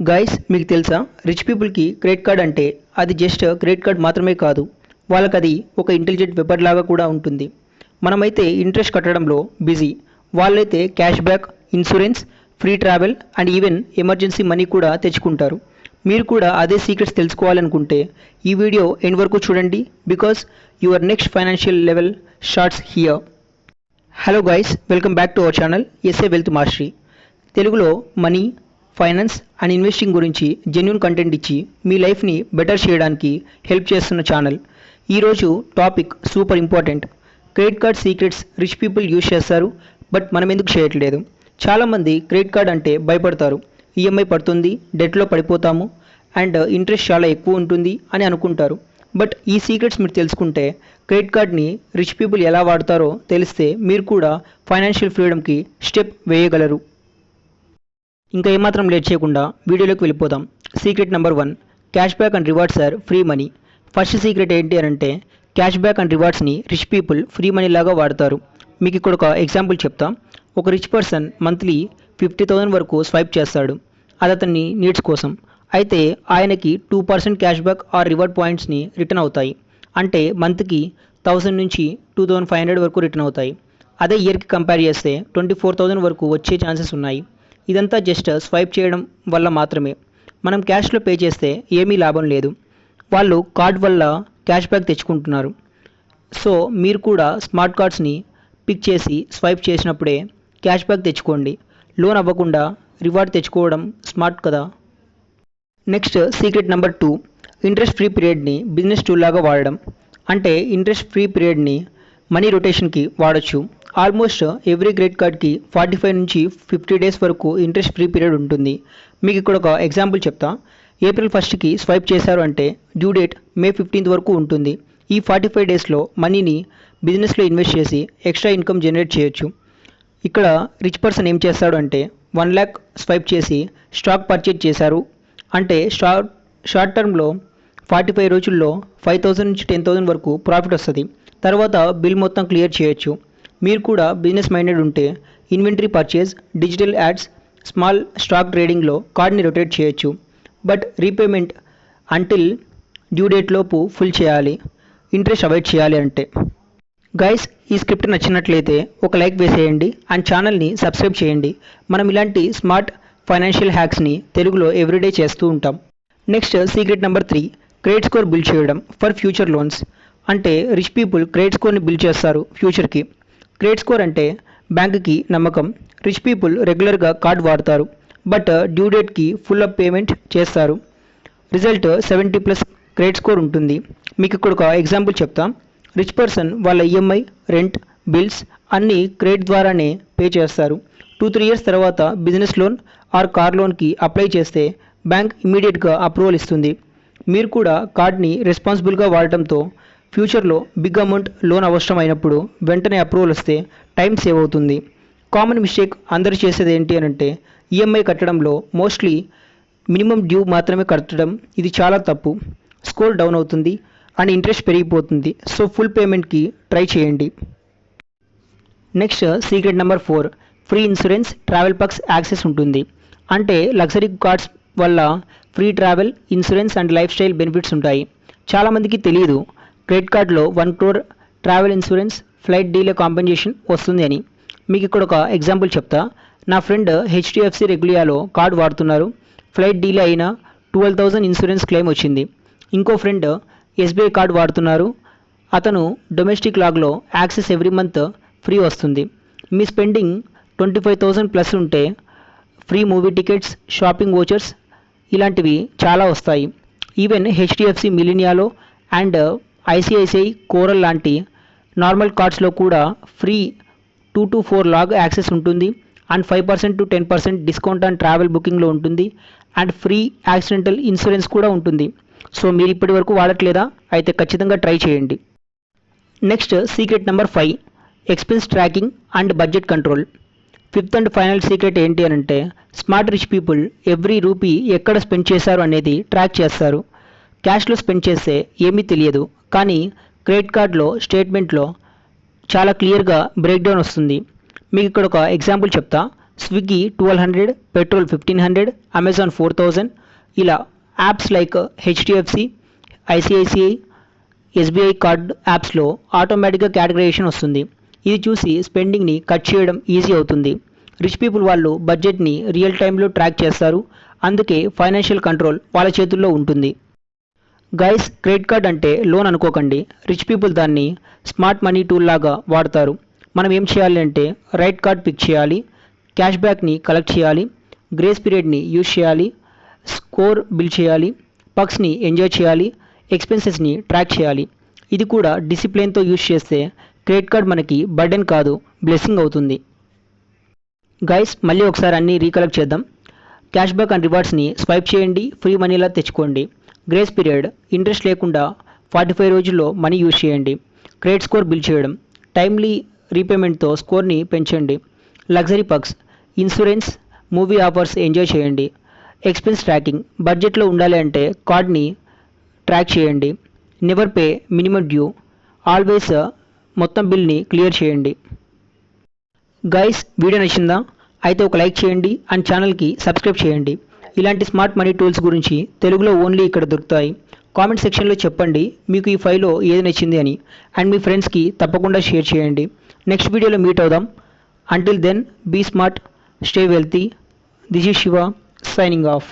Guys మీకు తెలుసా? Rich పీపుల్కి క్రెడిట్ కార్డ్ అంటే అది జస్ట్ క్రెడిట్ కార్డ్ మాత్రమే కాదు. వాళ్ళకి అది ఒక ఇంటెలిజెంట్ వెపర్ లాగా కూడా ఉంటుంది. మనమైతే ఇంట్రెస్ట్ కట్టడంలో బిజీ వాళ్ళైతే cash back insurance free travel and even emergency money కూడా తెచ్చుకుంటారు. మీరు కూడా అదే సీక్రెట్స్ తెలుసుకోవాలనుకుంటే ఈ వీడియో ఎండ్ వరకు చూడండి because your next financial level shorts here hello guys welcome back to our channel SA wealth mastery తెలుగులో మనీ ఫైనాన్స్ అండ్ ఇన్వెస్టింగ్ గురించి జెన్యున్ కంటెంట్ ఇచ్చి మీ లైఫ్ని బెటర్ చేయడానికి హెల్ప్ చేస్తున్న ఛానల్ ఈరోజు topic super important credit card secrets rich people use చేస్తారు but మనం ఎందుకు చేయట్లేదు? చాలామంది క్రెడిట్ కార్డ్ అంటే భయపడతారు. ఈఎంఐ పడుతుంది డెట్లో పడిపోతాము అండ్ ఇంట్రెస్ట్ చాలా ఎక్కువ ఉంటుంది అని అనుకుంటారు. బట్ ఈ సీక్రెట్స్ మీరు తెలుసుకుంటే క్రెడిట్ కార్డ్ని రిచ్ పీపుల్ ఎలా వాడతారో తెలిస్తే మీరు కూడా ఫైనాన్షియల్ ఫ్రీడమ్కి స్టెప్ వేయగలరు. ఇంకా ఏమాత్రం లేట్ చేయకుండా వీడియోలోకి వెళ్ళిపోదాం. Secret number one cash back and rewards or free money first secret ఏంటి అని అంటే క్యాష్ బ్యాక్ అండ్ రివార్డ్స్ని రిచ్ పీపుల్ ఫ్రీ మనీ లాగా వాడతారు. మీకు ఇక్కడ ఒక ఎగ్జాంపుల్ చెప్తా. ఒక rich person monthly fifty thousand వరకు స్వైప్ చేస్తాడు. అది అతన్ని నీడ్స్ కోసం. అయితే ఆయనకి two percent cash back or reward పాయింట్స్ని రిటర్న్ అవుతాయి. అంటే మంత్కి థౌసండ్ నుంచి టూ థౌసండ్ ఫైవ్ హండ్రెడ్ వరకు రిటర్న్ అవుతాయి. అదే ఇయర్కి కంపేర్ చేస్తే ట్వంటీ ఫోర్ థౌసండ్ వరకు వచ్చే ఛాన్సెస్ ఉన్నాయి. ఇదంతా జస్ట్ స్వైప్ చేయడం వల్ల మాత్రమే. మనం క్యాష్లో పే చేస్తే ఏమీ లాభం లేదు. వాళ్ళు కార్డ్ వల్ల క్యాష్ బ్యాక్ తెచ్చుకుంటున్నారు. సో మీరు కూడా స్మార్ట్ కార్డ్స్ని పిక్ చేసి స్వైప్ చేసినప్పుడే క్యాష్ బ్యాక్ తెచ్చుకోండి. లోన్ అవ్వకుండా రివార్డ్ తెచ్చుకోవడం స్మార్ట్ కదా. Next secret number two interest free పీరియడ్ని business tool లాగా వాడడం. అంటే ఇంట్రెస్ట్ ఫ్రీ పీరియడ్ని మనీ రొటేషన్కి వాడచ్చు. ఆల్మోస్ట్ ఎవ్రీ క్రెడిట్ కార్డ్కి ఫార్టీ ఫైవ్ నుంచి ఫిఫ్టీ డేస్ వరకు ఇంట్రెస్ట్ ఫ్రీ పీరియడ్ ఉంటుంది. మీకు ఇక్కడ ఒక ఎగ్జాంపుల్ చెప్తా. ఏప్రిల్ ఫస్ట్కి స్వైప్ చేశారు అంటే డ్యూ డేట్ మే ఫిఫ్టీన్త్ వరకు ఉంటుంది. ఈ ఫార్టీ ఫైవ్ డేస్లో మనీని బిజినెస్లో ఇన్వెస్ట్ చేసి ఎక్స్ట్రా ఇన్కమ్ జనరేట్ చేయొచ్చు. ఇక్కడ రిచ్ పర్సన్ ఏం చేస్తాడు అంటే వన్ ల్యాక్ స్వైప్ చేసి స్టాక్ పర్చేజ్ చేశారు. అంటే షార్ట్ షార్ట్ టర్మ్లో ఫార్టీ ఫైవ్ రోజుల్లో ఫైవ్ థౌసండ్ నుంచి టెన్ థౌసండ్ వరకు ప్రాఫిట్ వస్తుంది. తర్వాత బిల్ మొత్తం క్లియర్ చేయొచ్చు. మీరు కూడా బిజినెస్ మైండెడ్ ఉంటే inventory purchase digital ads small stock ట్రేడింగ్లో కార్డ్ని రొటేట్ చేయొచ్చు. But repayment until due date లోపు ఫుల్ చేయాలి. ఇంట్రెస్ట్ అవాయిడ్ చేయాలి అంటే. గైస్ ఈ స్క్రిప్ట్ నచ్చినట్లయితే ఒక లైక్ వేసేయండి అండ్ ఛానల్ని సబ్స్క్రైబ్ చేయండి. మనం ఇలాంటి స్మార్ట్ ఫైనాన్షియల్ హ్యాక్స్ని తెలుగులో ఎవ్రీడే చేస్తూ ఉంటాం. Next secret number three credit score build చేయడం ఫర్ ఫ్యూచర్ లోన్స్ అంటే రిచ్ పీపుల్ క్రెడిట్ స్కోర్ని బిల్డ్ చేస్తారు ఫ్యూచర్కి క్రెడిట్ స్కోర్ అంటే బ్యాంకుకి నమ్మకం. రిచ్ పీపుల్ రెగ్యులర్గా కార్డ్ వాడతారు బట్ డ్యూ డేట్కి ఫుల్ అప్ పేమెంట్ చేస్తారు. Result seventy plus credit score ఉంటుంది. మీకు ఇక్కడ ఒక ఎగ్జాంపుల్ చెప్తా. రిచ్ పర్సన్ వాళ్ళ ఈఎంఐ రెంట్ బిల్స్ అన్నీ క్రెడిట్ ద్వారానే పే చేస్తారు. టూ త్రీ ఇయర్స్ తర్వాత బిజినెస్ లోన్ ఆర్ కార్ లోన్కి అప్లై చేస్తే బ్యాంక్ ఇమీడియట్గా అప్రూవల్ ఇస్తుంది. మీరు కూడా కార్డ్ని రెస్పాన్సిబుల్గా వాడటంతో ఫ్యూచర్లో బిగ్ అమౌంట్ లోన్ అవసరం అయినప్పుడు వెంటనే అప్రూవల్ వస్తే టైం సేవ్ అవుతుంది. కామన్ మిస్టేక్ అందరు చేసేది ఏంటి అని అంటే ఈఎంఐ కట్టడంలో మోస్ట్లీ మినిమం డ్యూ మాత్రమే కట్టడం ఇది చాలా తప్పు. స్కోర్ డౌన్ అవుతుంది అండ్ ఇంట్రెస్ట్ పెరిగిపోతుంది. సో ఫుల్ పేమెంట్కి ట్రై చేయండి. Next secret number four. Free insurance travel perks access ఉంటుంది. అంటే లగ్జరీ కార్డ్స్ వల్ల free travel insurance and lifestyle benefits ఉంటాయి. చాలామందికి తెలియదు క్రెడిట్ కార్డ్లో one crore travel insurance flight delay compensation వస్తుంది అని. మీకు ఇక్కడ ఒక ఎగ్జాంపుల్ చెప్తా. నా ఫ్రెండ్ హెచ్డిఎఫ్సి రెగ్యులియాలో కార్డ్ వాడుతున్నారు. ఫ్లైట్ డీలే అయినా ట్వెల్వ్ థౌజండ్ ఇన్సూరెన్స్ క్లెయిమ్ వచ్చింది. ఇంకో ఫ్రెండ్ ఎస్బీఐ కార్డ్ వాడుతున్నారు. అతను డొమెస్టిక్ లాగ్లో యాక్సెస్ ఎవ్రీ మంత్ ఫ్రీ వస్తుంది. మీ spending twenty five thousand plus ఉంటే free movie tickets shopping vouchers ఇలాంటివి చాలా వస్తాయి. ఈవెన్ హెచ్డిఎఫ్సి మిలినియాలో అండ్ ఐసిఐసిఐ కోరల్ లాంటి నార్మల్ కార్డ్స్లో కూడా ఫ్రీ టూ టు ఫోర్ లాగ్ యాక్సెస్ ఉంటుంది. And five percent to ten percent discount and travel బుకింగ్లో ఉంటుంది. అండ్ ఫ్రీ యాక్సిడెంటల్ ఇన్సూరెన్స్ కూడా ఉంటుంది. సో మీరు ఇప్పటి వరకు వాడట్లేదా? అయితే ఖచ్చితంగా ట్రై చేయండి. Next secret number five expense tracking and budget control. Fifth and final secret ఏంటి అని అంటే smart rich people every rupee ఎక్కడ స్పెండ్ చేశారు అనేది ట్రాక్ చేస్తారు. క్యాష్లో స్పెండ్ చేస్తే ఏమీ తెలియదు. కానీ క్రెడిట్ కార్డ్లో స్టేట్మెంట్లో చాలా క్లియర్గా బ్రేక్ డౌన్ వస్తుంది. మీకు ఇక్కడ ఒక ఎగ్జాంపుల్ చెప్తా. Swiggy twelve hundred petrol fifteen hundred Amazon four thousand. ఇలా apps like HDFC ICICI SBI card యాప్స్లో ఆటోమేటిక్గా క్యాటగరైజేషన్ వస్తుంది. ఇది చూసి స్పెండింగ్ని కట్ చేయడం ఈజీ అవుతుంది. రిచ్ పీపుల్ వాళ్ళు బడ్జెట్ని రియల్ టైంలో ట్రాక్ చేస్తారు. అందుకే ఫైనాన్షియల్ కంట్రోల్ వాళ్ళ చేతుల్లో ఉంటుంది. గైస్ క్రెడిట్ కార్డ్ అంటే లోన్ అనుకోకండి. రిచ్ పీపుల్ దాన్ని స్మార్ట్ మనీ టూల్ లాగా వాడతారు. మనం ఏం చేయాలి అంటే రైట్ కార్డ్ పిక్ చేయాలి. క్యాష్ బ్యాక్ని కలెక్ట్ చేయాలి. గ్రేస్ పీరియడ్ని యూజ్ చేయాలి. స్కోర్ బిల్ చేయాలి. పక్స్ని ఎంజాయ్ చేయాలి. ఎక్స్పెన్సెస్ని ట్రాక్ చేయాలి. ఇది కూడా డిసిప్లిన్తో యూజ్ చేస్తే క్రెడిట్ కార్డ్ మనకి బర్డెన్ కాదు బ్లెస్సింగ్ అవుతుంది. గైస్ మళ్ళీ ఒకసారి అన్నీ రీకలెక్ట్ చేద్దాం. క్యాష్ బ్యాక్ అండ్ రివార్డ్స్ని స్వైప్ చేయండి. ఫ్రీ మనీలా తెచ్చుకోండి. గ్రేస్ పీరియడ్ ఇంట్రెస్ట్ లేకుండా ఫార్టీ ఫైవ్ రోజుల్లో మనీ యూజ్ చేయండి. క్రెడిట్ స్కోర్ బిల్ చేయడం టైమ్లీ రీపేమెంట్తో స్కోర్ని పెంచండి. Luxury perks insurance movie offers enjoy చేయండి. ఎక్స్పెన్స్ ట్రాకింగ్ బడ్జెట్లో ఉండాలి అంటే కార్డ్ని ట్రాక్ చేయండి. Never pay minimum due always మొత్తం బిల్ని క్లియర్ చేయండి. గైస్ వీడియో నచ్చిందా? అయితే ఒక లైక్ చేయండి అండ్ ఛానల్కి సబ్స్క్రైబ్ చేయండి. ఇలాంటి స్మార్ట్ మనీ టూల్స్ గురించి తెలుగులో ఓన్లీ ఇక్కడ దొరుకుతాయి. కామెంట్ సెక్షన్లో చెప్పండి మీకు ఈ ఫైల్లో ఏది నచ్చింది అని. అండ్ మీ ఫ్రెండ్స్కి తప్పకుండా షేర్ చేయండి. నెక్స్ట్ వీడియోలో మీట్ అవుదాం. Until then be smart stay wealthy this is Shiva signing off